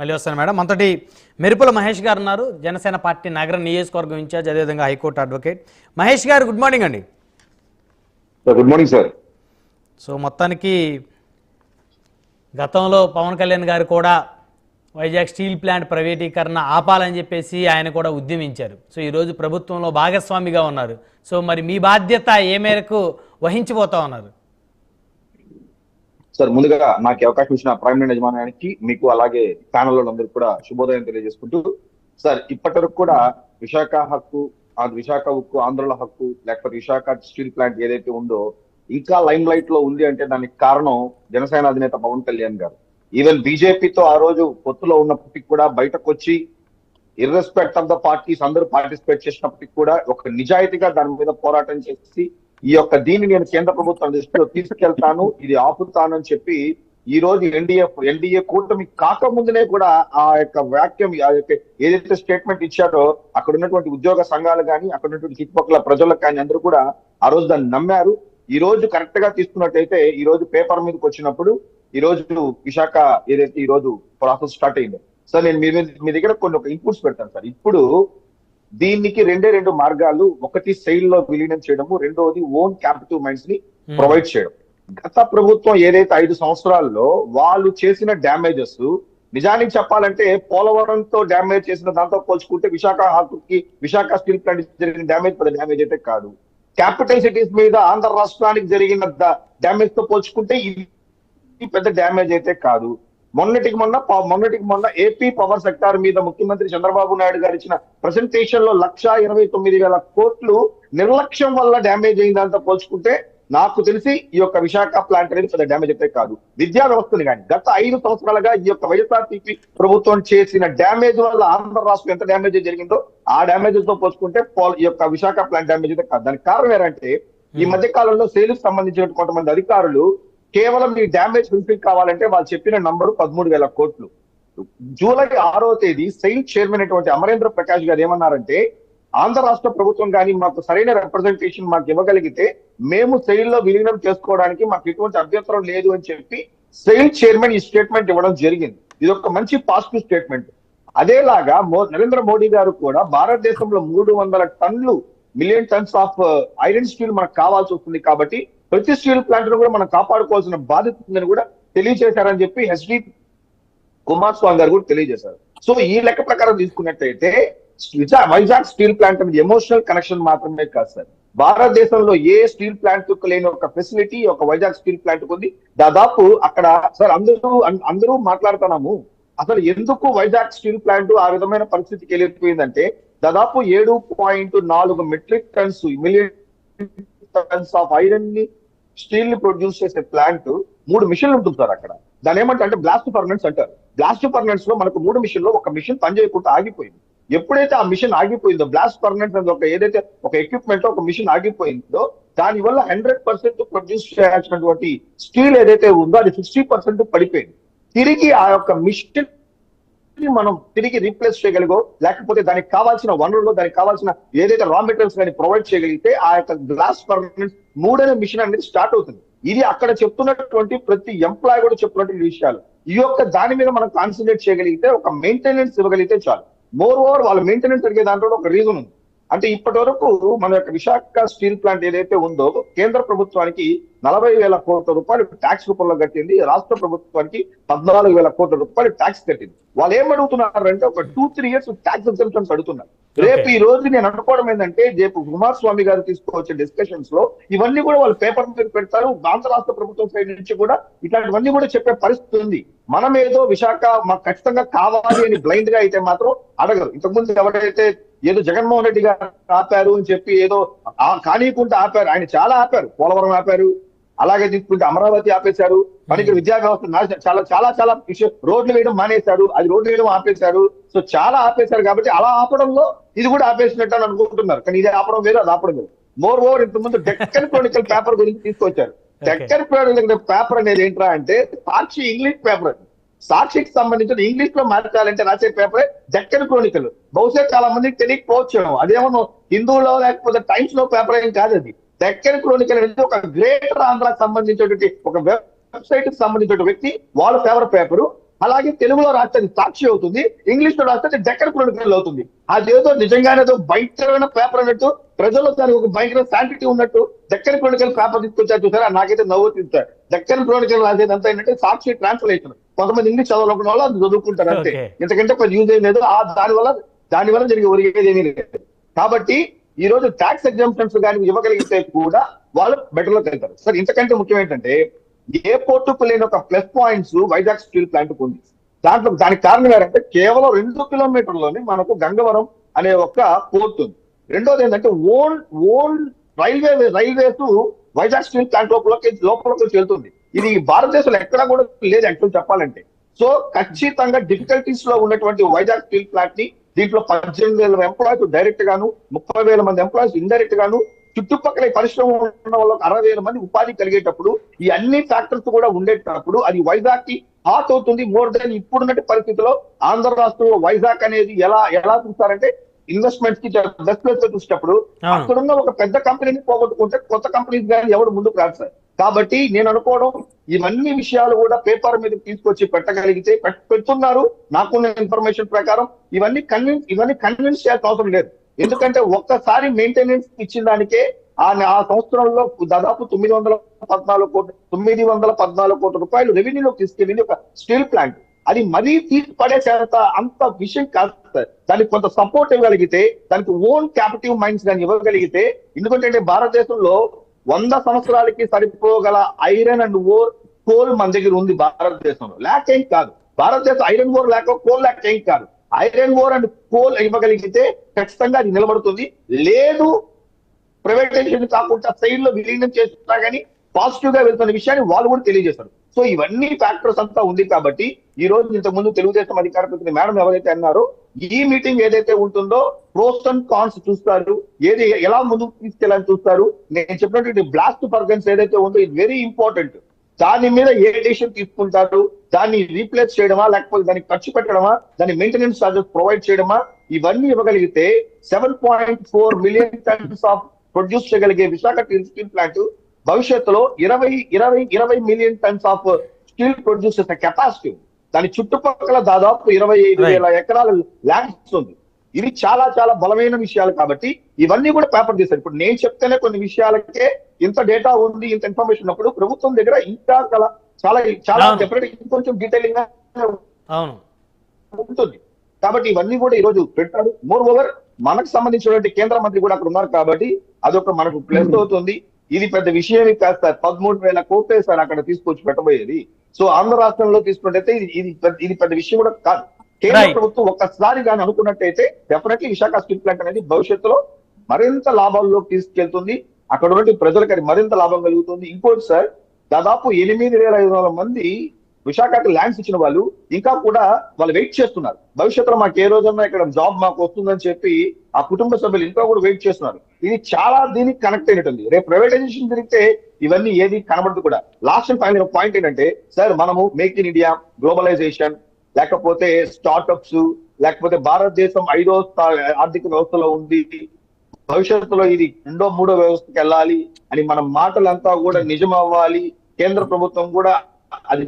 మళ్ళీ వస్తాను మేడం. అంతటి మెరుపుల మహేష్ గారు ఉన్నారు. జనసేన పార్టీ నగర నియోజకవర్గం ఇన్ఛార్జ్ అదేవిధంగా హైకోర్టు అడ్వకేట్. మహేష్ గారు గుడ్ మార్నింగ్ అండి. Good morning sir. సో మొత్తానికి గతంలో పవన్ కళ్యాణ్ గారు కూడా వైజాగ్ స్టీల్ ప్లాంట్ ప్రైవేటీకరణ ఆపాలని చెప్పేసి ఆయన కూడా ఉద్యమించారు. సో ఈరోజు ప్రభుత్వంలో భాగస్వామిగా ఉన్నారు. సో మరి మీ బాధ్యత ఏ మేరకు వహించిపోతా ఉన్నారు? సార్ ముందుగా నాకు అవకాశం ఇచ్చిన ప్రైమ్ మినిస్టర్ యజమానానికి మీకు అలాగే ప్యానల్ అందరికి కూడా శుభోదయం తెలియజేసుకుంటూ సార్ ఇప్పటి వరకు కూడా విశాఖ హక్కు ఆ విశాఖ ఉక్కు ఆంధ్రుల హక్కు లేకపోతే విశాఖ స్టీల్ ప్లాంట్ ఏదైతే ఉందో ఇంకా లైమ్ లైట్లో ఉంది అంటే దానికి కారణం జనసేన అధినేత పవన్ కళ్యాణ్ గారు. ఈవెన్ బీజేపీతో ఆ రోజు పొత్తులో ఉన్నప్పటికీ కూడా బయటకు వచ్చి ఇర్రెస్పెక్ట్ ఆఫ్ ద పార్టీస్ అందరూ పార్టిసిపేట్ చేసినప్పటికీ కూడా ఒక నిజాయితీగా దాని మీద పోరాటం చేసి ఈ యొక్క దీన్ని నేను కేంద్ర ప్రభుత్వం దృష్టిలో తీసుకెళ్తాను ఇది ఆపుతాను అని చెప్పి ఈ రోజు ఎన్డీఏ ఎన్డీఏ కూటమి కాకముందునే కూడా ఆ యొక్క వాక్యం ఆ యొక్క ఏదైతే స్టేట్మెంట్ ఇచ్చారో అక్కడ ఉన్నటువంటి ఉద్యోగ సంఘాలు కానీ అక్కడ ఉన్నటువంటి చుట్టుపక్కల ప్రజలకు కానీ అందరూ కూడా ఆ రోజు దాన్ని నమ్మారు. ఈ రోజు కరెక్ట్గా తీసుకున్నట్టయితే ఈ రోజు పేపర్ మీదకి వచ్చినప్పుడు ఈ రోజు విశాఖ ఏదైతే ఈ రోజు ప్రాసెస్ స్టార్ట్ అయిందో. సార్ నేను మీ మీద- మీ దగ్గర కొన్ని ఒక ఇన్పుట్స్ పెడతాను సార్. ఇప్పుడు దీనికి రెండే రెండు మార్గాలు. ఒకటి సెయిల్లో విలీనం చేయడము రెండోది ఓన్ క్యాపిటల్ మైండ్స్ని ప్రొవైడ్ చేయడం. గత ప్రభుత్వం ఏదైతే ఐదు సంవత్సరాల్లో వాళ్ళు చేసిన డ్యామేజెస్ నిజానికి చెప్పాలంటే పోలవరంతో డ్యామేజ్ చేసిన దాంతో పోల్చుకుంటే విశాఖ హక్కుకి విశాఖ స్టీల్ ప్లాంట్ జరిగిన డ్యామేజ్ పెద్ద డ్యామేజ్ అయితే కాదు. క్యాపిటల్ సిటీస్ మీద ఆంధ్ర రాష్ట్రానికి జరిగిన డ్యామేజ్తో పోల్చుకుంటే ఇది పెద్ద డ్యామేజ్ అయితే కాదు. మొన్నటికి మొన్న మొన్నటికి మొన్న ఏపీ పవర్ సెక్టార్ మీద ముఖ్యమంత్రి చంద్రబాబు నాయుడు గారు ఇచ్చిన ప్రెసెంటేషన్లో లక్ష ఇరవై తొమ్మిది వేల కోట్లు నిర్లక్ష్యం వల్ల డ్యామేజ్ అయిందంతా పోల్చుకుంటే నాకు తెలిసి ఈ యొక్క విశాఖ ప్లాంట్ అనేది పెద్ద డ్యామేజ్ అయితే కాదు. విద్యా వ్యవస్థని కానీ గత ఐదు సంవత్సరాలుగా ఈ యొక్క వైఎస్ఆర్సీపీ ప్రభుత్వం చేసిన డ్యామేజ్ వల్ల ఆంధ్ర రాష్ట్రం ఎంత డ్యామేజ్ జరిగిందో ఆ డ్యామేజెస్తో పోల్చుకుంటే పోల్- ఈ యొక్క విశాఖ ప్లాంట్ డ్యామేజ్ అయితే కాదు. దానికి కారణం ఏంటంటే ఈ మధ్య కాలంలో సేల్స్ సంబంధించిన కొంతమంది అధికారులు కేవలం ఈ డ్యామేజ్ ఫుల్ఫిల్ కావాలంటే వాళ్ళు చెప్పిన నంబరు పదమూడు వేల కోట్లు. జూలై ఆరో తేదీ సెయిల్ చైర్మన్ అయినటువంటి అమరేంద్ర ప్రకాష్ గారు ఏమన్నారంటే ఆంధ్ర రాష్ట్ర ప్రభుత్వం కానీ మాకు సరైన రిప్రజెంటేషన్ మాకు ఇవ్వగలిగితే మేము సెయిల్లో విలీనం చేసుకోవడానికి మాకు ఎటువంటి అభ్యంతరం లేదు అని చెప్పి సెయిల్ చైర్మన్ ఈ స్టేట్మెంట్ ఇవ్వడం జరిగింది. ఇది ఒక మంచి పాజిటివ్ స్టేట్మెంట్ అదేలాగా నరేంద్ర మోడీ గారు కూడా భారతదేశంలో మూడు వందల టన్నులు million tons of uh, iron steel మనకు కావాల్సి వస్తుంది కాబట్టి ప్రతి స్టీల్ ప్లాంట్ను కూడా మనం కాపాడుకోవాల్సిన బాధ్యత ఉందని కూడా తెలియజేశారని చెప్పి హెచ్డి కుమార్ స్వామి గారు కూడా తెలియజేశారు. సో ఈ లెక్క ప్రకారం తీసుకున్నట్టయితే విజా- వైజాగ్ స్టీల్ ప్లాంట్ అనేది ఎమోషనల్ కనెక్షన్ మాత్రమే కాదు సార్. భారతదేశంలో ఏ స్టీల్ ప్లాంట్ లేని ఒక ఫెసిలిటీ ఒక వైజాగ్ స్టీల్ ప్లాంట్ ఉంది. దాదాపు అక్కడ సార్ అందరూ అందరూ మాట్లాడుతున్నాము. అసలు ఎందుకు వైజాగ్ స్టీల్ ప్లాంట్ ఆ విధమైన పరిస్థితికి వెళ్ళిపోయిందంటే దాదాపు ఏడు పాయింట్ నాలుగు metric tons million tons of ఐరన్ని స్టీల్ని ప్రొడ్యూస్ చేసే ప్లాంట్ మూడు మిషన్లు ఉంటుంది సార్ అక్కడ. దాని ఏమంటే అంటే బ్లాస్ట్ ఫర్నెన్స్ అంటారు. బ్లాస్ట్ ఫర్నెన్స్లో మనకు మూడు మిషన్లో ఒక మిషన్ పనిచేయకుండా ఆగిపోయింది. ఎప్పుడైతే ఆ మిషన్ ఆగిపోయిందో బ్లాస్ట్ ఫర్నెన్స్ అనేది ఒక ఏదైతే ఒక ఎక్విప్మెంట్ ఒక మిషన్ ఆగిపోయిందో దాని వల్ల హండ్రెడ్ పర్సెంట్ ప్రొడ్యూస్ చేయాల్సినటువంటి స్టీల్ ఏదైతే ఉందో అది సిక్స్టీ పర్సెంట్ పడిపోయింది. తిరిగి ఆ యొక్క మిషన్ మనం తిరిగి రీప్లేస్ చేయగలిగో లేకపోతే దానికి కావాల్సిన వనరులు దానికి కావాల్సిన ఏదైతే రా మెటీరియల్స్ కానీ ప్రొవైడ్ చేయగలిగితే ఆ యొక్క గ్లాస్ పర్మనెంట్ మూడనే మిషన్ అనేది స్టార్ట్ అవుతుంది. ఇది అక్కడ చెప్తున్నటువంటి ప్రతి ఎంప్లాయ్ కూడా చెప్తున్నటువంటి విషయాలు. ఈ యొక్క దాని మీద మనం కాన్సన్ట్రేట్ చేయగలిగితే ఒక మెయింటెనెన్స్ ఇవ్వగలిగితే చాలు. మోర్ ఓవర్ వాళ్ళ మెయింటెనెన్స్ అడిగే దాంట్లో ఒక రీజన్ ఉంది. అంటే ఇప్పటి వరకు మన యొక్క విశాఖ స్టీల్ ప్లాంట్ ఏదైతే ఉందో కేంద్ర ప్రభుత్వానికి నలభై వేల కోట్ల రూపాయలు ట్యాక్స్ రూపంలో కట్టింది రాష్ట్ర ప్రభుత్వానికి పద్నాలుగు వేల కోట్ల రూపాయలు ట్యాక్స్ కట్టింది. వాళ్ళు ఏం అడుగుతున్నారు అంటే ఒక two three years tax exemptions అడుగుతున్నారు. రేపు ఈ రోజు నేను అనుకోవడం ఏంటంటే రేపు కుమారస్వామి గారు తీసుకొచ్చే డిస్కషన్స్లో ఇవన్నీ కూడా వాళ్ళు పేపర్ మీద పెడతారు. ఆంధ్ర రాష్ట్ర ప్రభుత్వం సైడ్ నుంచి కూడా ఇట్లాంటివన్నీ కూడా చెప్పే పరిస్థితి ఉంది. మనం ఏదో విశాఖ మాకు ఖచ్చితంగా కావాలి అని బ్లైండ్గా అయితే మాత్రం అడగరు. ఇంతకుముందు ఎవరైతే ఏదో జగన్మోహన్ రెడ్డి గారు ఆపారు అని చెప్పి ఏదో ఆ- కానీయకుండా ఆపారు ఆయన చాలా ఆపారు. పోలవరం ఆపారు అలాగే తీసుకుంటే అమరావతి ఆపేశారు. మనకి విద్యా వ్యవస్థ నాశ- చాలా చాలా చాలా విషయం రోడ్లు వేయడం మానేశారు. అది రోడ్లు వేయడం ఆపేశారు. సో చాలా ఆపేశారు కాబట్టి అలా ఆపడంలో ఇది కూడా ఆపేసినట్టు అని అనుకుంటున్నారు. కానీ ఇది ఆపడం వేరు అది ఆపడం వేరు. మోర్ ఓవర్ ఇంతకుముందు డెక్కన్ క్రోనికల్ పేపర్ గురించి తీసుకొచ్చారు. డెక్కన్ క్రోనికల్ పేపర్ అనేది ఏంట్రా అంటే సాక్షి ఇంగ్లీష్ పేపర్ అది. సాక్షికి సంబంధించిన ఇంగ్లీష్లో మార్చాలంటే రాసే పేపర్ డెక్కన్ క్రోనికల్ బహుశా చాలా మందికి తెలియకపోవచ్చు అదేమో హిందువులో లేకపోతే టైమ్స్లో పేపర్ ఏం కాదు అది. డెక్కన్ క్రోనికల్ అనేది ఒక గ్రేటర్ ఆంధ్రాకి సంబంధించినటువంటి ఒక వెబ్సైట్కి సంబంధించిన వ్యక్తి వాళ్ళ ఫేవర్ పేపర్ అలాగే తెలుగులో రాస్తే సాక్షి అవుతుంది ఇంగ్లీష్లో రాస్తే డెక్కన్ క్రోనికల్ అవుతుంది. అదేదో నిజంగానే భయంకరమైన పేపర్ అన్నట్టు ప్రజల్లో దానికి ఒక భయంకర శాంటిటీ ఉన్నట్టు డెక్కన్ క్రోనికల్ పేపర్ తీసుకొచ్చారు చూసారా? నాకైతే నవ్వు డెక్కన్ క్రోనికల్ రాసేది అంతా ఏంటంటే సాక్షి ట్రాన్స్లేషన్ కొంతమంది ఇంగ్లీష్ చదవాలనుకున్న వాళ్ళు అది చదువుకుంటారు అంతే. ఇంతకంటే పెద్ద యూజ్ ఏం లేదు. ఆ దాని వల్ల దాని వల్ల జరిగే ఒరిగేది ఏమీ లేదు. కాబట్టి ఈ రోజు ట్యాక్స్ ఎగ్జామ్షన్స్ కానీ ఇవ్వగలిగితే కూడా వాళ్ళు బెటర్లో వెళ్తారు. సార్ ఇంతకంటే ముఖ్యం ఏంటంటే ఏ పోర్టుకు లేని ఒక plus points Vizag steel plant ఉంది. దాంట్లో దానికి కారణం ఏంటంటే కేవలం రెండు కిలోమీటర్లోనే మనకు గంగవరం అనే ఒక పోర్ట్ ఉంది. రెండోది ఏంటంటే own own railway railways Vizag steel plant లోపలికి లోపలికి వెళ్తుంది. ఇది భారతదేశంలో ఎక్కడా కూడా లేదు యాక్చువల్ చెప్పాలంటే. సో ఖచ్చితంగా డిఫికల్టీస్లో ఉన్నటువంటి వైజాగ్ స్టీల్ ప్లాంట్ని దీంట్లో పద్దెనిమిది వేల ఎంప్లాయీస్ డైరెక్ట్ గాను ముప్పై వేల మంది ఎంప్లాయీస్ ఇండైరెక్ట్ గాను చుట్టుపక్కల పరిశ్రమ ఉన్న వాళ్ళకి అరవై వేల మంది ఉపాధి కలిగేటప్పుడు ఈ అన్ని ఫ్యాక్టర్స్ కూడా ఉండేటప్పుడు అది వైజాగ్కి హాట్ అవుతుంది మోర్ దెన్ ఇప్పుడున్నట్టు పరిస్థితిలో ఆంధ్ర రాష్ట్రంలో వైజాగ్ అనేది ఎలా ఎలా చూస్తారంటే ఇన్వెస్ట్మెంట్స్కి బెస్ట్ ప్లేస్గా చూసేటప్పుడు. అక్కడున్న ఒక పెద్ద కంపెనీని పోగొట్టుకుంటే కొత్త కంపెనీస్ కానీ ఎవరు ముందుకు రాదు సార్ కాబట్టి నేను అనుకోవడం ఇవన్నీ విషయాలు కూడా పేపర్ మీద తీసుకొచ్చి పెట్టగలిగితే పెడుతున్నారు. నాకున్న ఇన్ఫర్మేషన్ ప్రకారం ఇవన్నీ కన్విన్స్ ఇవన్నీ కన్విన్స్ చేయాల్సిన అవసరం లేదు. ఎందుకంటే ఒక్కసారి మెయింటెనెన్స్ ఇచ్చిన దానికే ఆ ఆ సంవత్సరంలో దాదాపు తొమ్మిది వందల పద్నాలుగు కోట్ల తొమ్మిది వందల పద్నాలుగు కోట్ల రూపాయలు రెవెన్యూలోకి తీసుకెళ్ళింది ఒక స్టీల్ ప్లాంట్. అది మరీ తీసి పడేసేంత అంత విషయం కాదు దానికి కొంత సపోర్ట్ ఇవ్వగలిగితే దానికి ఓన్ క్యాపిటివ్ మైండ్స్ కానీ ఇవ్వగలిగితే ఎందుకంటే భారతదేశంలో వంద సంవత్సరాలకి సరిపోగల ఐరన్ అండ్ ఓర్ కోల్ మన దగ్గర ఉంది భారతదేశంలో. ల్యాక్ ఏం కాదు. భారతదేశం ఐరన్ ఓర్ లేక కోల్ లేక ఏం కాదు. ఐరన్ ఓర్ అండ్ కోల్ ఇవ్వగలిగితే ఖచ్చితంగా అది నిలబడుతుంది. లేదు ప్రైవేటైజేషన్ కాకుండా సైడ్లో విలీనం చేస్తున్నా కానీ పాజిటివ్గా వెళ్తున్న విషయాన్ని వాళ్ళు కూడా తెలియజేస్తారు సో ఇవన్నీ ఫ్యాక్టర్స్ అంతా ఉంది కాబట్టి ఈ రోజు ఇంతకు ముందు తెలుగుదేశం అధికార ప్రతినిధి మేడం ఎవరైతే అన్నారో ఈ మీటింగ్ ఏదైతే ఉంటుందో ప్రోస్ అండ్ కాన్స్ చూస్తారు. ఏది ఎలా ముందుకు తీసుకెళ్ళాలని చూస్తారు. నేను చెప్పినటువంటి బ్లాస్ట్ పర్గన్స్ ఏదైతే ఉందో ఇది వెరీ ఇంపార్టెంట్ దాని మీద ఏ డిసిషన్ తీసుకుంటారు? దాన్ని రీప్లేస్ చేయడమా? లేకపోతే దాన్ని ఖర్చు పెట్టడమా? దాని మెయింటెనెన్స్ చార్జెస్ ప్రొవైడ్ చేయడమా? ఇవన్నీ ఇవ్వగలిగితే seven point four million tons of produce చేయగలిగే విశాఖ స్టీల్ ప్లాంట్ భవిష్యత్తులో ఇరవై ఇరవై ఇరవై million tons of steel produce చేసే కెపాసిటీ దాని చుట్టుపక్కల దాదాపు ఇరవై ఐదు వేల ఎకరాల ల్యాండ్స్ ఉంది. ఇవి చాలా చాలా బలమైన విషయాలు కాబట్టి ఇవన్నీ కూడా పేపర్ తీశారు. ఇప్పుడు నేను చెప్తేనే కొన్ని విషయాలకే ఇంత డేటా ఉంది ఇంత ఇన్ఫర్మేషన్ ఉన్నప్పుడు ప్రభుత్వం దగ్గర ఇంకా చాలా చాలా. డెఫినెట్ ఇంకొంచెం డీటెయిలింగ్గా ఉంటుంది. కాబట్టి ఇవన్నీ కూడా ఈ రోజు పెట్టాడు. మోర్ ఓవర్ మనకు సంబంధించినటువంటి కేంద్ర మంత్రి కూడా అక్కడ ఉన్నారు కాబట్టి అదొక మనకు ప్లస్ అవుతుంది. ఇది పెద్ద విషయమే కాదు సార్. పదమూడు వేల కోట్లే సార్ అక్కడ తీసుకొచ్చి పెట్టబోయేది. సో ఆంధ్ర రాష్ట్రంలో తీసుకున్నట్టయితే ఇది ఇది పెద్ద- విషయం కూడా కాదు. కేంద్ర. ప్రభుత్వం ఒక్కసారి కానీ అనుకున్నట్టయితే డెఫినెట్లీ విశాఖ స్టీల్ ప్లాంట్ అనేది భవిష్యత్తులో మరింత లాభాల్లోకి తీసుకెళ్తుంది. అక్కడ ఉన్నటువంటి ప్రజలకు అది మరింత లాభం కలుగుతుంది. ఇంకోటి సార్ దాదాపు ఎనిమిది వేల ఐదు వందల మంది విశాఖకి ల్యాండ్స్ ఇచ్చిన వాళ్ళు ఇంకా కూడా వాళ్ళు వెయిట్ చేస్తున్నారు. భవిష్యత్తులో మాకు ఏ రోజన్నా ఇక్కడ జాబ్ మాకు వస్తుందని చెప్పి ఆ కుటుంబ సభ్యులు ఇంకా కూడా వెయిట్ చేస్తున్నారు. ఇది చాలా దీనికి కనెక్ట్ అయినట్టుంది. రేపు ప్రైవేటైజేషన్ జరిగితే ఇవన్నీ ఏది కనబడదు కూడా. లాస్ట్ అండ్ ఫైనల్ పాయింట్ ఏంటంటే సార్ మనము మేక్ ఇన్ ఇండియా గ్లోబలైజేషన్ లేకపోతే స్టార్ట్అప్స్ లేకపోతే భారతదేశం ఐదో ఆర్థిక వ్యవస్థలో ఉంది. భవిష్యత్తులో ఇది రెండో మూడో వ్యవస్థకి వెళ్ళాలి అని మన మాటలంతా కూడా నిజం అవ్వాలి కేంద్ర ప్రభుత్వం కూడా అది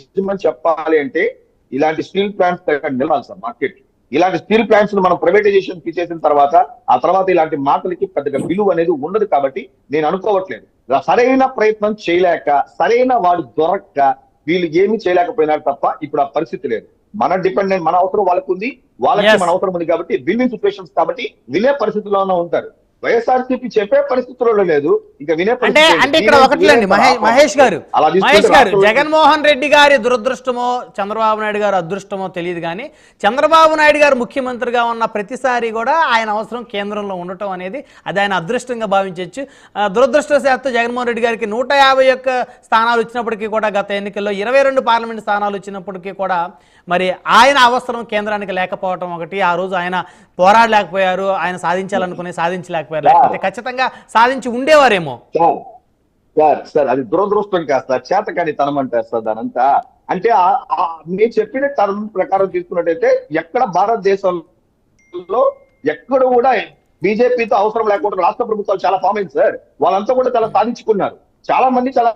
నిజమని చెప్పాలి అంటే ఇలాంటి స్టీల్ ప్లాంట్స్ నిలవాలి సార్ మార్కెట్ ఇలాంటి స్టీల్ ప్లాంట్స్ మనం ప్రైవేటైజేషన్ చేసిన తర్వాత ఆ తర్వాత ఇలాంటి మాటలకి పెద్దగా విలువ అనేది ఉండదు కాబట్టి నేను అనుకోవట్లేదు. సరైన ప్రయత్నం చేయలేక సరైన వాడు దొరక్క వీళ్ళు ఏమీ చేయలేకపోయినారు తప్ప ఇప్పుడు ఆ పరిస్థితి లేదు. మన డిపెండెంట్ మన అవసరం వాళ్ళకు ఉంది వాళ్ళకి. మన అవసరం ఉంది కాబట్టి విన్ విన్ సిచ్యువేషన్స్ కాబట్టి వినే పరిస్థితిలోనే ఉంటారు. వైఎస్ఆర్సీపీ చెప్పే పరిస్థితుల్లో లేదు. ఇంకా వినే అంటే. అంటే ఇక్కడ ఒకటిలేండి వీరే మహేష్ గారు. మహేష్ గారు జగన్మోహన్ రెడ్డి గారి దురదృష్టమో చంద్రబాబు నాయుడు గారు అదృష్టమో తెలియదు కానీ చంద్రబాబు నాయుడు గారు ముఖ్యమంత్రిగా ఉన్న ప్రతిసారి కూడా ఆయన అవసరం కేంద్రంలో ఉండటం అనేది అది ఆయన అదృష్టంగా భావించవచ్చు ఆ, దురదృష్టవశాత్తు జగన్మోహన్ రెడ్డి గారికి నూట యాభై ఒక్క స్థానాలు వచ్చినప్పటికీ కూడా గత ఎన్నికల్లో ఇరవై రెండు పార్లమెంట్ స్థానాలు వచ్చినప్పటికీ కూడా మరి ఆయన అవసరం కేంద్రానికి లేకపోవటం ఒకటి ఆ రోజు ఆయన పోరాడలేకపోయారు ఆయన సాధించాలనుకుని సాధించలేకపోయారు. లేకపోతే ఖచ్చితంగా సాధించి ఉండేవారేమో. సార్ సార్ సార్ అది దురదృష్టం కాస్త చేతకాని తనం అంటారు సార్ దానంతా. అంటే మీరు చెప్పిన టర్మ్ ప్రకారం తీసుకున్నట్టయితే ఎక్కడ భారతదేశంలో ఎక్కడ కూడా బీజేపీతో అవసరం లేకుండా రాష్ట్ర ప్రభుత్వాలు చాలా ఫామ్ అయింది సార్. వాళ్ళంతా కూడా చాలా సాధించుకున్నారు. చాలా మంది చాలా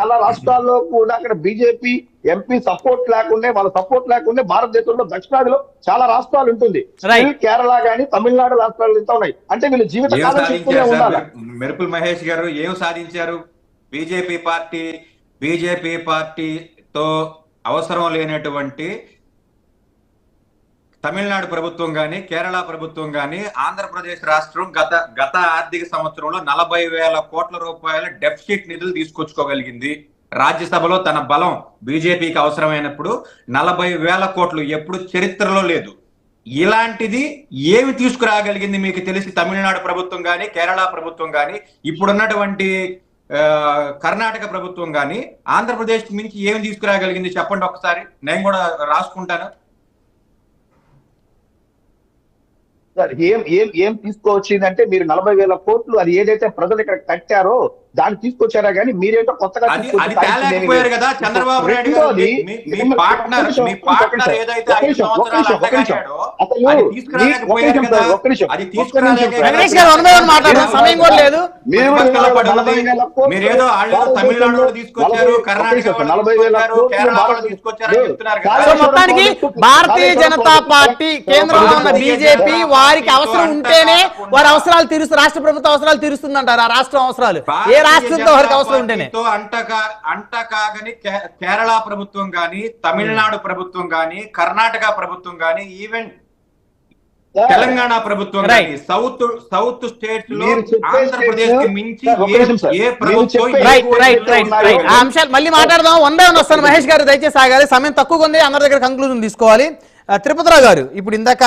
చాలా రాష్ట్రాల్లో కూడా అక్కడ బీజేపీ ఎంపీ సపోర్ట్ లేకుండా వాళ్ళ సపోర్ట్ లేకుండా భారతదేశంలో దక్షిణాదిలో చాలా రాష్ట్రాలు ఉంటుంది. కేరళ గానీ తమిళనాడు రాష్ట్రాలు ఇంత ఉన్నాయి. అంటే వీళ్ళు జీవిత మెరుపుల మహేష్ గారు ఏం సాధించారు? బీజేపీ పార్టీ బీజేపీ పార్టీతో అవసరం లేనటువంటి తమిళనాడు ప్రభుత్వం కానీ కేరళ ప్రభుత్వం కానీ ఆంధ్రప్రదేశ్ రాష్ట్రం గత గత ఆర్థిక సంవత్సరంలో నలభై వేల కోట్ల రూపాయల డెఫిసిట్ నిధులు తీసుకొచ్చుకోగలిగింది. రాజ్యసభలో తన బలం బీజేపీకి అవసరమైనప్పుడు నలభై వేల కోట్లు ఎప్పుడు చరిత్రలో లేదు. ఇలాంటిది ఏమి తీసుకురాగలిగింది మీకు తెలిసి తమిళనాడు ప్రభుత్వం కానీ కేరళ ప్రభుత్వం కానీ ఇప్పుడున్నటువంటి కర్ణాటక ప్రభుత్వం కానీ ఆంధ్రప్రదేశ్ మించి ఏమి తీసుకురాగలిగింది చెప్పండి ఒకసారి. నేను కూడా రాసుకుంటాను. సార్ ఏం ఏం ఏం తీసుకోవచ్చిందంటే మీరు నలభై వేల కోట్లు అది ఏదైతే ప్రజలు ఇక్కడ కట్టారో దాన్ని తీసుకొచ్చారా కానీ మీరేంటో కొత్తగా తేలేకపోయారు. కదా చంద్రబాబు నాయుడు మీ- పార్ట్నర్ మీ పార్ట్నర్ ఏదైతే మీరేదో తమిళనాడు తీసుకొచ్చారు కర్ణాటక తీసుకొచ్చారు మొత్తానికి భారతీయ జనతా పార్టీ కేంద్రంలో ఉన్న బీజేపీ వారికి అవసరం ఉంటేనే వారి అవసరాలు తీరుస్తూ రాష్ట్ర ప్రభుత్వ అవసరాలు తీరుస్తుందంటారు ఆ రాష్ట్రం అవసరాలు ఏ రాష్ట్రంతో అవసరం ఉంటేనే. పార్టీతో అంటకా అంటకాగని కే- కేరళ ప్రభుత్వం గాని తమిళనాడు ప్రభుత్వం గాని కర్ణాటక ప్రభుత్వం గాని ఈవెన్ తెలంగాణ ప్రభుత్వం. గాని సౌత్ సౌత్ స్టేట్స్లో ఆంధ్రప్రదేశ్కి మించి ఏ- ప్రభుత్వం చెప్పే- ఏ రైట్ రైట్ కోరికతో రైట్ ఉన్నారో రైట్. ఆ అంశాలు మళ్ళీ మాట్లాడదాం. వన్ వస్తాను. మహేష్ గారు దయచేసి ఆగాలి. సమయం తక్కువగా ఉంది. అందరి దగ్గర కంక్లూజన్ తీసుకోవాలి. తిరుపతిరావు గారు ఇప్పుడు ఇందాక